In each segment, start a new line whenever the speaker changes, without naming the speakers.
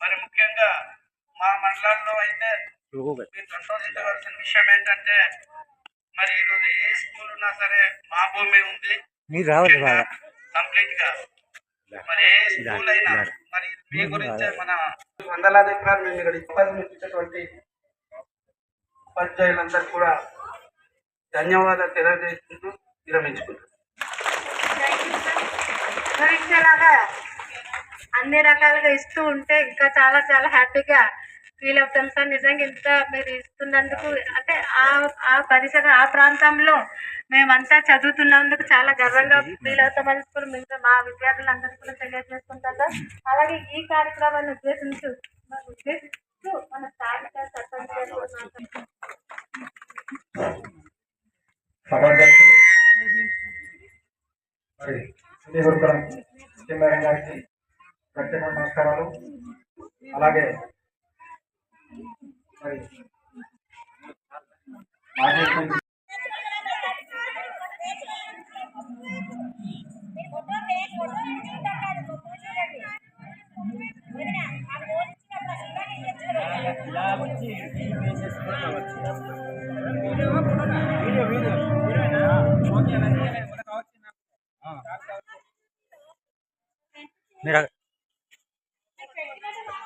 మరి ముఖ్యంగా మా మండలాల్లో అయితే మీరు సంతోషించవలసిన విషయం ఏంటంటే మరి ఈరోజు ఏ స్కూల్ ఉన్నా సరే మా భూమి ఉంది.
మీరు రావాలి బాగా
కంప్లీట్గా మరి ఏ స్కూల్ అయినా మరి మీ గురించే మన వందలాది ఎకరాలు మేము ఇక్కడ ఉపాధి ఇచ్చేటువంటి ఉపాధ్యాయులందరూ కూడా ధన్యవాదాలు
మరి ఇచ్చేలాగా అన్ని రకాలుగా ఇస్తూ ఉంటే ఇంకా చాలా చాలా హ్యాపీగా ఫీల్ అవుతాం సార్. నిజంగా ఇంత మీరు ఇస్తున్నందుకు అంటే ఆ ఆ పరిసర ఆ ప్రాంతంలో మేమంతా చదువుతున్నందుకు చాలా గర్వంగా ఫీల్ అవుతామని కూడా మిగతా మా విద్యార్థులందరూ కూడా తెలియజేసుకుంటాం సార్ అలాగే ఈ కార్యక్రమాన్ని ఉద్దేశించు ఉద్దేశిస్తూ మన స్థానిక సర్పంచ్
మరి గారికి ప్రత్యేక నమస్కారాలు. అలాగే మరి మాజీ ఉప-
మీరు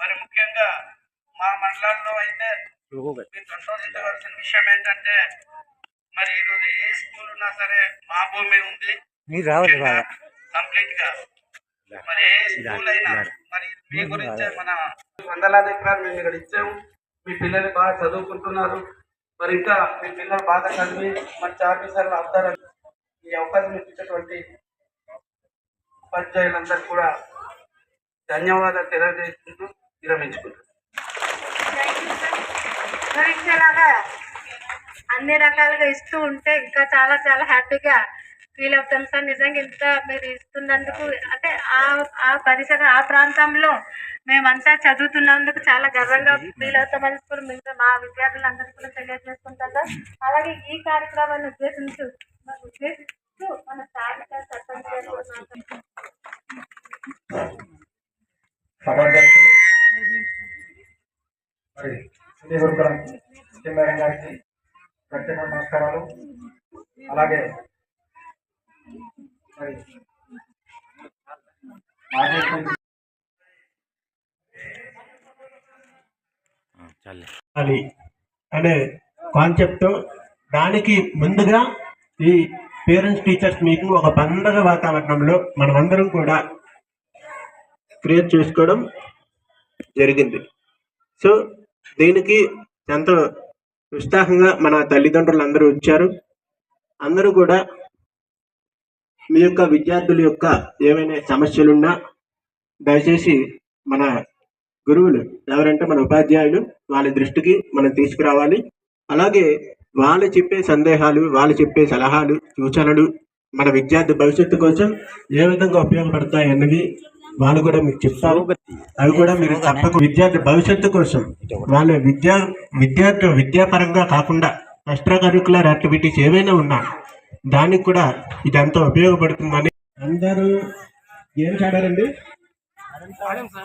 మరి ముఖ్యంగా మా మండలాల్లో అయితే మీరు సంతోషించవలసిన విషయం ఏంటంటే మరి ఈరోజు ఏ స్కూల్ ఉన్నా సరే మా భూమి ఉంది.
మీరు రావాలి బాగా
కంప్లీట్గా మరి ఏ స్కూల్ అయినా మరి మీ గురించే మన వందలాది ఎకరాలు మేము ఇక్కడ ఇచ్చాము. మీ పిల్లలు బాగా చదువుకుంటున్నారు. మరి ఇంకా మీ పిల్లలు బాగా చదివి మంచి ఆఫీసర్లు అవుతారని ఈ అవకాశం ఇచ్చేటటువంటి ఉపాధ్యాయులందరూ కూడా ధన్యవాదాలు తెలియజేస్తుంటూ విరమించుకుంటున్నాను.
మరి ఇచ్చేలాగా అన్ని రకాలుగా ఇస్తూ ఉంటే ఇంకా చాలా చాలా హ్యాపీగా ఫీల్ అవుతాం సార్. నిజంగా ఇంత మీరు ఇస్తున్నందుకు అంటే ఆ ఆ పరిసర ఆ ప్రాంతంలో మేమంతా చదువుతున్నందుకు చాలా గర్వంగా ఫీల్ అవుతామని కూడా మిగతా మా విద్యార్థులందరికీ కూడా తెలియజేసుకుంటాం సార్. అలాగే ఈ కార్యక్రమాన్ని ఉద్దేశించు ఉద్దేశిస్తూ మన స్థానిక సర్పంచ్ గారు కూడా మాట్లాడుతున్నారు.
సమాజానికి మరి శ్రీ గురుకులం మేడం గారికి ప్రత్యేక నమస్కారాలు. అలాగే మరి
అని అనే కాన్సెప్ట్ దానికి ముందుగా ఈ పేరెంట్స్ టీచర్స్ మీటింగ్ ఒక పండగ వాతావరణంలో మనమందరం కూడా క్రియేట్ చేసుకోవడం జరిగింది. సో దీనికి ఎంతో ఉత్సాహంగా మన తల్లిదండ్రులు అందరూ వచ్చారు. అందరూ కూడా మీ యొక్క విద్యార్థుల యొక్క ఏమైనా సమస్యలున్నా దయచేసి మన గురువులు ఎవరంటే మన ఉపాధ్యాయులు వాళ్ళ దృష్టికి మనం తీసుకురావాలి. అలాగే వాళ్ళు చెప్పే సందేహాలు వాళ్ళు చెప్పే సలహాలు సూచనలు మన విద్యార్థి భవిష్యత్తు కోసం ఏ విధంగా ఉపయోగపడతాయి అన్నవి వాళ్ళు కూడా మీకు చెప్తారు. అవి కూడా మీరు తప్పక విద్యార్థి భవిష్యత్తు కోసం వాళ్ళ విద్యా విద్యార్థి విద్యాపరంగా కాకుండా ఎక్స్ట్రా కరికులర్ యాక్టివిటీస్ ఏవైనా ఉన్నా దానికి కూడా ఇది ఎంతో ఉపయోగపడుతుందని అందరూ ఏం ఆడారండి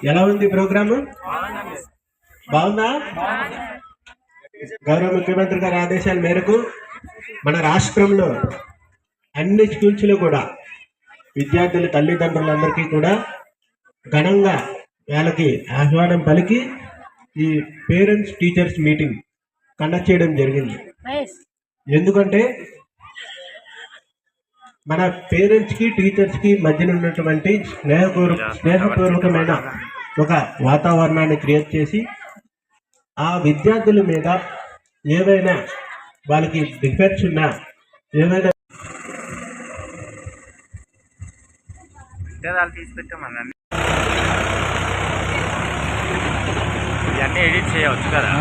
ఎలా ఉంది ప్రోగ్రామ్? బాగుందా? గౌరవ ముఖ్యమంత్రి గారి ఆదేశాల మేరకు మన రాష్ట్రంలో అన్ని స్కూల్స్లో కూడా విద్యార్థుల తల్లిదండ్రులందరికీ కూడా ఘనంగా వాళ్ళకి ఆహ్వానం పలికి ఈ పేరెంట్స్ టీచర్స్ మీటింగ్ కండక్ట్ చేయడం జరిగింది. ఎందుకంటే మన పేరెంట్స్కి టీచర్స్కి మధ్యన ఉన్నటువంటి స్నేహపూర్వ స్నేహపూర్వకమైన ఒక వాతావరణాన్ని క్రియేట్ చేసి ఆ విద్యార్థుల మీద ఏవైనా వాళ్ళకి డిఫెక్ట్స్ ఉన్నా ఏవైనా
విత్తనాలు తీసి పెట్టామన్నా ఇవన్నీ ఎడిట్ చేయవచ్చు కదా